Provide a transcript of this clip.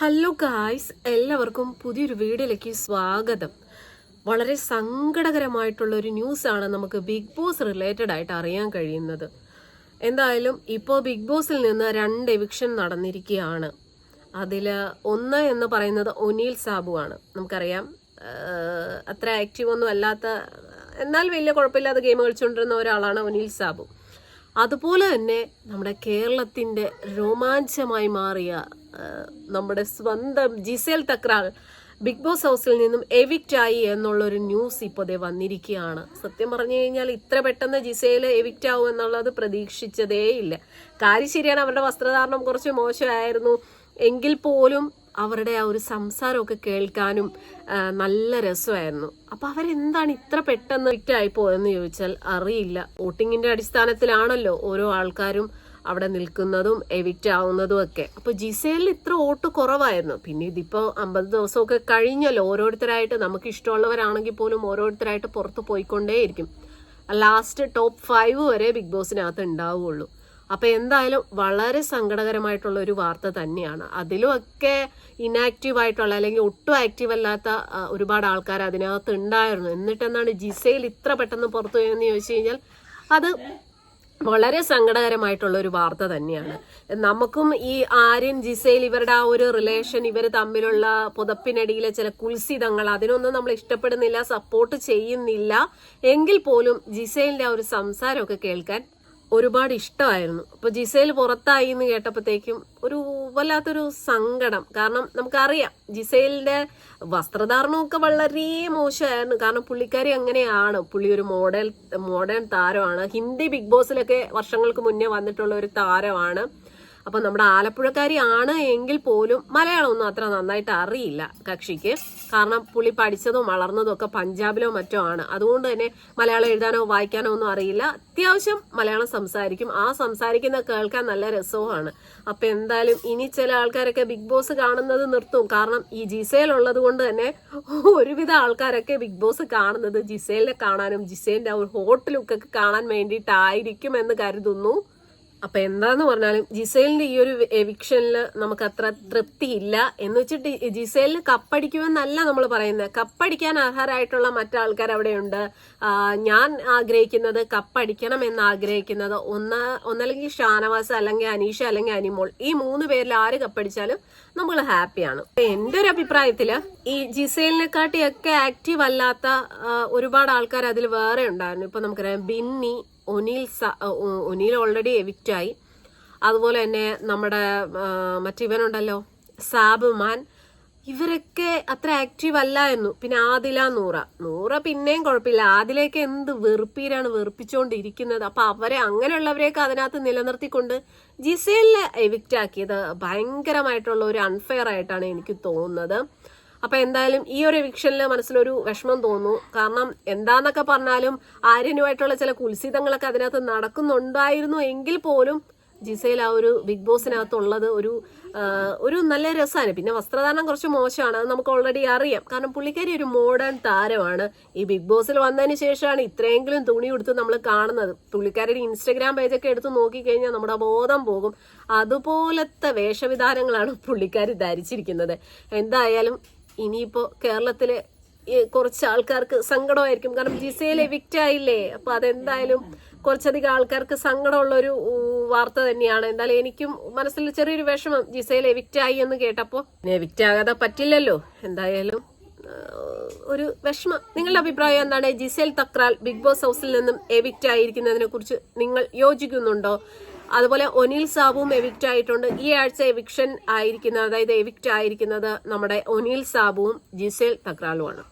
Hello guys എല്ലാവർക്കും പുതിയൊരു വീഡിയോയിലേക്ക് സ്വാഗതം. വളരെ സങ്കടകരമായിട്ടുള്ള ഒരു ന്യൂസാണ് നമുക്ക് ബിഗ് ബോസ് റിലേറ്റഡ് ആയിട്ട് അറിയാൻ കഴിയുന്നത്. എന്തായാലും ഇപ്പോൾ ബിഗ് ബോസിൽ നിന്ന് രണ്ട് എവിക്ഷൻ നടന്നിരിക്കുകയാണ്. അതിൽ ഒന്ന് എന്ന് പറയുന്നത് ഒനീൽ സാബു ആണ്. നമുക്കറിയാം അത്ര ആക്റ്റീവ് ഒന്നും അല്ലാത്ത എന്നാൽ വലിയ കുഴപ്പമില്ലാത്ത ഗെയിം കളിച്ചുകൊണ്ടിരുന്ന ഒരാളാണ് ഒനീൽ സാബു. അതുപോലെ തന്നെ നമ്മുടെ കേരളത്തിന്റെ രോമാഞ്ചമായി മാറിയ നമ്മുടെ സ്വന്തം ജിസേൽ തക്രാൾ ബിഗ് ബോസ് ഹൗസിൽ നിന്നും എവിക്റ്റ് ആയി എന്നുള്ളൊരു ന്യൂസ് ഇപ്പോൾ വന്നിരിക്കുകയാണ്. സത്യം പറഞ്ഞു കഴിഞ്ഞാൽ ഇത്ര പെട്ടെന്ന് ജിസയിൽ എവിക്റ്റ് ആവും എന്നുള്ളത് പ്രതീക്ഷിച്ചതേയില്ല കാര്യം ശരിയാണ് അവരുടെ വസ്ത്രധാരണം കുറച്ച് മോശമായിരുന്നു. എങ്കിൽ പോലും അവരുടെ ആ ഒരു സംസാരമൊക്കെ കേൾക്കാനും നല്ല രസമായിരുന്നു. അപ്പോൾ അവരെന്താണ് ഇത്ര പെട്ടെന്ന് എവിക്റ്റ് ആയി പോയെന്ന് ചോദിച്ചാൽ അറിയില്ല. വോട്ടിങ്ങിന്റെ അടിസ്ഥാനത്തിലാണല്ലോ ഓരോ ആൾക്കാരും അവിടെ നിൽക്കുന്നതും എവിക്റ്റ് ആവുന്നതും ഒക്കെ. അപ്പൊ ജിസേലിൽ ഇത്ര വോട്ട് കുറവായിരുന്നു. പിന്നെ ഇതിപ്പോ അമ്പത് ദിവസമൊക്കെ കഴിഞ്ഞല്ലോ. ഓരോരുത്തരായിട്ട് നമുക്ക് ഇഷ്ടമുള്ളവരാണെങ്കിൽ പോലും ഓരോരുത്തരായിട്ട് പുറത്ത് പോയിക്കൊണ്ടേയിരിക്കും. ലാസ്റ്റ് ടോപ്പ് ഫൈവ് വരെ ബിഗ് ബോസിനകത്ത് ഉണ്ടാവുള്ളൂ. അപ്പൊ എന്തായാലും വളരെ സങ്കടകരമായിട്ടുള്ള ഒരു വാർത്ത തന്നെയാണ്. അതിലും ഒക്കെ ഇനാക്റ്റീവ് ആയിട്ടുള്ള അല്ലെങ്കിൽ ഒട്ടും ആക്റ്റീവ് അല്ലാത്ത ഒരുപാട് ആൾക്കാർ അതിനകത്ത് ഉണ്ടായിരുന്നു. എന്നിട്ട് എന്താണ് ജിസയിൽ ഇത്ര പെട്ടെന്ന് പുറത്തു പോയെന്ന് ചോദിച്ചു കഴിഞ്ഞാൽ അത് വളരെ സങ്കടകരമായിട്ടുള്ള ഒരു വാർത്ത തന്നെയാണ്. നമുക്കും ഈ ആര്യൻ ജിസയിൽ ഇവരുടെ ആ ഒരു റിലേഷൻ ഇവർ തമ്മിലുള്ള പുതപ്പിനടിയിലെ ചില കുൽസിതങ്ങൾ അതിനൊന്നും നമ്മൾ ഇഷ്ടപ്പെടുന്നില്ല സപ്പോർട്ട് ചെയ്യുന്നില്ല. എങ്കിൽ പോലും ജിസയിലിന്റെ ആ ഒരു സംസാരമൊക്കെ കേൾക്കാൻ ഒരുപാട് ഇഷ്ടമായിരുന്നു. അപ്പൊ ജിസയിൽ പുറത്തായി എന്ന് കേട്ടപ്പോഴത്തേക്കും ഒരു വല്ലാത്തൊരു സങ്കടം. കാരണം നമുക്കറിയാം ജിസയിലിന്റെ വസ്ത്രധാരണമൊക്കെ വളരെ മോശമായിരുന്നു. കാരണം പുള്ളിക്കാരി അങ്ങനെയാണ്. പുള്ളി ഒരു മോഡൽ മോഡേൺ താരമാണ്. ഹിന്ദി ബിഗ് ബോസിലൊക്കെ വർഷങ്ങൾക്ക് മുന്നേ വന്നിട്ടുള്ള ഒരു താരമാണ്. അപ്പൊ നമ്മുടെ ആലപ്പുഴക്കാരി ആണ് എങ്കിൽ പോലും മലയാളം ഒന്നും അത്ര നന്നായിട്ട് അറിയില്ല കക്ഷിക്ക്. കാരണം പുള്ളി പഠിച്ചതും വളർന്നതും ഒക്കെ പഞ്ചാബിലോ മറ്റോ ആണ്. അതുകൊണ്ട് തന്നെ മലയാളം എഴുതാനോ വായിക്കാനോ ഒന്നും അറിയില്ല. അത്യാവശ്യം മലയാളം സംസാരിക്കും. ആ സംസാരിക്കുന്ന കേൾക്കാൻ നല്ല രസവുമാണ്. അപ്പൊ എന്തായാലും ഇനി ചില ആൾക്കാരൊക്കെ ബിഗ് ബോസ് കാണുന്നത് നിർത്തും. കാരണം ഈ ജിസേൽ ഉള്ളത് കൊണ്ട് തന്നെ ഒരുവിധ ആൾക്കാരൊക്കെ ബിഗ് ബോസ് കാണുന്നത് ജിസേലിനെ കാണാനും ജിസേലിന്റെ ആ ഒരു ഹോട്ട് ലുക്കൊക്കെ കാണാൻ വേണ്ടിയിട്ടായിരിക്കും എന്ന് കരുതുന്നു. അപ്പൊ എന്താന്ന് പറഞ്ഞാലും ജിസേലിന്റെ ഈ ഒരു എവിക്ഷനിൽ നമുക്ക് അത്ര തൃപ്തിയില്ല എന്ന് വെച്ചിട്ട് ജിസേലിന് കപ്പടിക്കുമെന്നല്ല നമ്മൾ പറയുന്നത്. കപ്പടിക്കാൻ അർഹരായിട്ടുള്ള മറ്റാൾക്കാർ അവിടെയുണ്ട്. ഞാൻ ആഗ്രഹിക്കുന്നത് കപ്പടിക്കണം എന്ന് ആഗ്രഹിക്കുന്നത് ഒന്ന് ഒന്നല്ലെങ്കിൽ ഷാനവാസ് അല്ലെങ്കിൽ അനീഷ അല്ലെങ്കിൽ അനിമോൾ. ഈ മൂന്ന് പേരിൽ ആര് കപ്പടിച്ചാലും നമ്മൾ ഹാപ്പിയാണ്. എന്റെ ഒരു അഭിപ്രായത്തിൽ ഈ ജിസേലിനെക്കാട്ടിയൊക്കെ ആക്റ്റീവ് അല്ലാത്ത ഒരുപാട് ആൾക്കാർ അതിൽ വേറെ ഉണ്ടായിരുന്നു. ഇപ്പൊ നമുക്കറിയാം ബിന്നി ഒനീൽ ഒനീൽ ഓൾറെഡി എവിക്റ്റായി അതുപോലെ തന്നെ നമ്മുടെ മറ്റിവനുണ്ടല്ലോ സാബുമാൻ. ഇവരൊക്കെ അത്ര ആക്റ്റീവ് അല്ലായിരുന്നു പിന്നെ ആദില നൂറ. നൂറ പിന്നെയും കുഴപ്പമില്ല. ആദിലേക്ക് എന്ത് വെറുപ്പീരാണ് വെറുപ്പിച്ചുകൊണ്ടിരിക്കുന്നത് അപ്പൊ അവരെ അങ്ങനെയുള്ളവരെയൊക്കെ അതിനകത്ത് നിലനിർത്തിക്കൊണ്ട് ജിസേലിനെ എവിക്റ്റ് ആക്കിയത് ഭയങ്കരമായിട്ടുള്ള ഒരു അൺഫെയർ ആയിട്ടാണ് എനിക്ക് തോന്നുന്നത്. അപ്പൊ എന്തായാലും ഈ ഒരു എവിക്ഷനിൽ മനസ്സിലൊരു വിഷമം തോന്നുന്നു. കാരണം എന്താന്നൊക്കെ പറഞ്ഞാലും ആര്യനുമായിട്ടുള്ള ചില കുൽസിതങ്ങളൊക്കെ അതിനകത്ത് നടക്കുന്നുണ്ടായിരുന്നു എങ്കിൽ പോലും ജിസയിൽ ആ ഒരു ബിഗ് ബോസിനകത്തുള്ളത് ഒരു ഒരു നല്ല രസമാണ്. പിന്നെ വസ്ത്രധാരണം കുറച്ച് മോശമാണ് അത് നമുക്ക് ഓൾറെഡി അറിയാം. കാരണം പുള്ളിക്കാരി ഒരു മോഡേൺ താരമാണ്. ഈ ബിഗ് ബോസിൽ വന്നതിന് ശേഷമാണ് ഇത്രയെങ്കിലും തുണി കൊടുത്ത് നമ്മൾ കാണുന്നത്. പുള്ളിക്കാരുടെ ഇൻസ്റ്റഗ്രാം പേജൊക്കെ എടുത്ത് നോക്കിക്കഴിഞ്ഞാൽ നമ്മുടെ ബോധം പോകും. അതുപോലത്തെ വേഷവിധാനങ്ങളാണ് പുള്ളിക്കാരി ധരിച്ചിരിക്കുന്നത്. എന്തായാലും ഇനിയിപ്പോ കേരളത്തിൽ കുറച്ച് ആൾക്കാർക്ക് സങ്കടമായിരിക്കും. കാരണം ജിസയിൽ എവിക്റ്റ് ആയില്ലേ? അപ്പൊ അതെന്തായാലും കുറച്ചധികം ആൾക്കാർക്ക് സങ്കടമുള്ള ഒരു വാർത്ത തന്നെയാണ്. എന്തായാലും എനിക്കും മനസ്സിൽ ചെറിയൊരു വിഷമം ജിസയിൽ എവിക്റ്റ് ആയി എന്ന് കേട്ടപ്പോ. എവിക്റ്റ് ആകാതെ പറ്റില്ലല്ലോ. എന്തായാലും ഒരു വിഷമം. നിങ്ങളുടെ അഭിപ്രായം എന്താണ്? ജിസേൽ തക്രാൽ ബിഗ് ബോസ് ഹൗസിൽ നിന്നും എവിക്റ്റ് ആയിരിക്കുന്നതിനെ കുറിച്ച് നിങ്ങൾ യോജിക്കുന്നുണ്ടോ? അതുപോലെ ഒനിൽ സാബുവും എവിക്റ്റ് ആയിട്ടുണ്ട്. ഈ ആഴ്ച എവിക്ഷൻ ആയിരിക്കുന്നത് അതായത് എവിക്റ്റ് ആയിരിക്കുന്നത് നമ്മുടെ ഒനിൽ സാബുവും ജിസേൽ തക്രാലുമാണ്